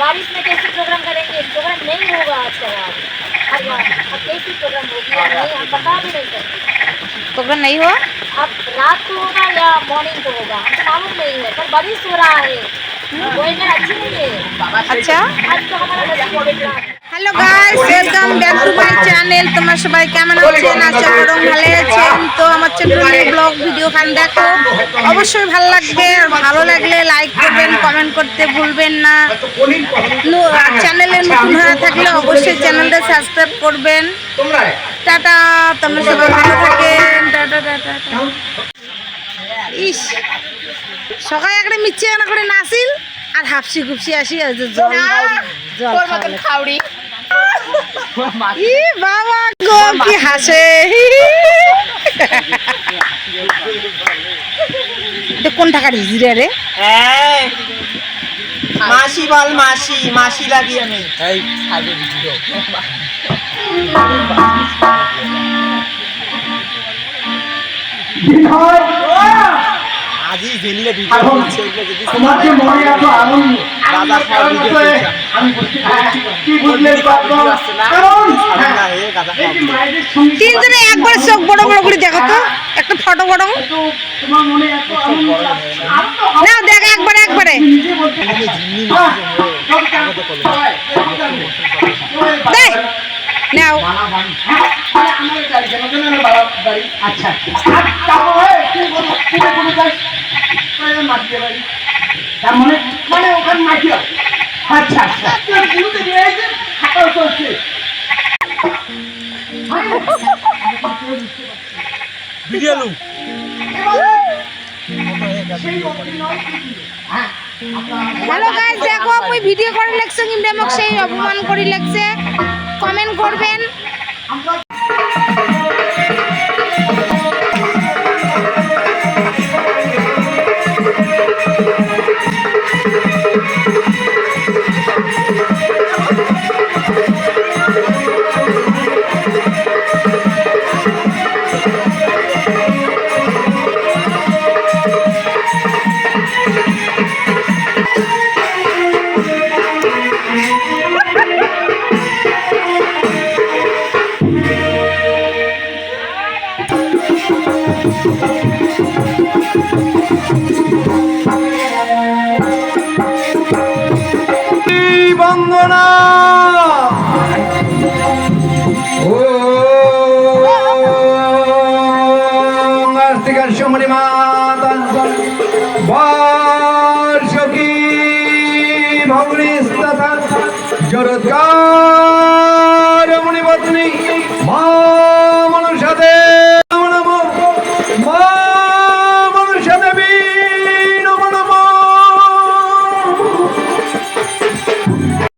बारिश में कैसे प्रोग्राम करेंगे प्रोग्राम नहीं होगा आज का अब कैसे प्रोग्राम होगा नहीं हम बता भी नहीं सकते। प्रोग्राम नहीं हुआ? अब रात को होगा या मॉर्निंग को होगा हमको मालूम नहीं है पर बारिश हो रहा है। अच्छी नहीं है। अच्छा? आज तो हमारा hello guys welcome back channel তোমরা সবাই কেমন আছেন? আশা করো ভালো আছেন। তো আমার চ্যানেলে ব্লগ ভিডিও খান দেখো অবশ্যই ভালো লাগবে। আর ভালো লাগলে লাইক করবেন কমেন্ট করতে ভুলবেন না। চ্যানেলে নতুন হয়ে থাকলে অবশ্যই চ্যানেলটা সাবস্ক্রাইব করবেন। টাটা তোমরা সবাই ভালো থাকেন। Tata tata. ইস সকালে একটা মিচ্ছে না করে নাসিল আর হাফসি খুপসি আসি আর জল জল খাওয়ালে। ই বাবা গো কি হাসে। এটা কোন টাকার হিজড়ে রে? মাসি বল মাসি মাসি লাগি আমি। আজি জেলে ভিডিও যদি তোমার যে মনে এত আনন্দ। ভিডিও হ্যাঁ, না না হয়ে গাদা এই খাওয়া যে মায়েদের সঙ্গে তিনজনে একবার চোখ বড় বড় করে দেখো তো একটা ফটো বড় মনে নাও দেখ একবার একবারে হ্যাঁ, নাও। হ্যাঁ, মানে না? আচ্ছা তার মানে মানে ওখানে মাটি আচ্ছা আচ্ছা। গুরুতে নিয়ে এসে খাতা চলছে ভিডিও লু হ্যালো গাইস দেখো মুই ভিডিও করে লাগছে কিন্তু আমাকে সেই অপমান করে লাগছে কমেন্ট করবেন। বন্দনা। ও আস্তিকার সমরি মাতা বার্ষকী ভগ্নিস্তথা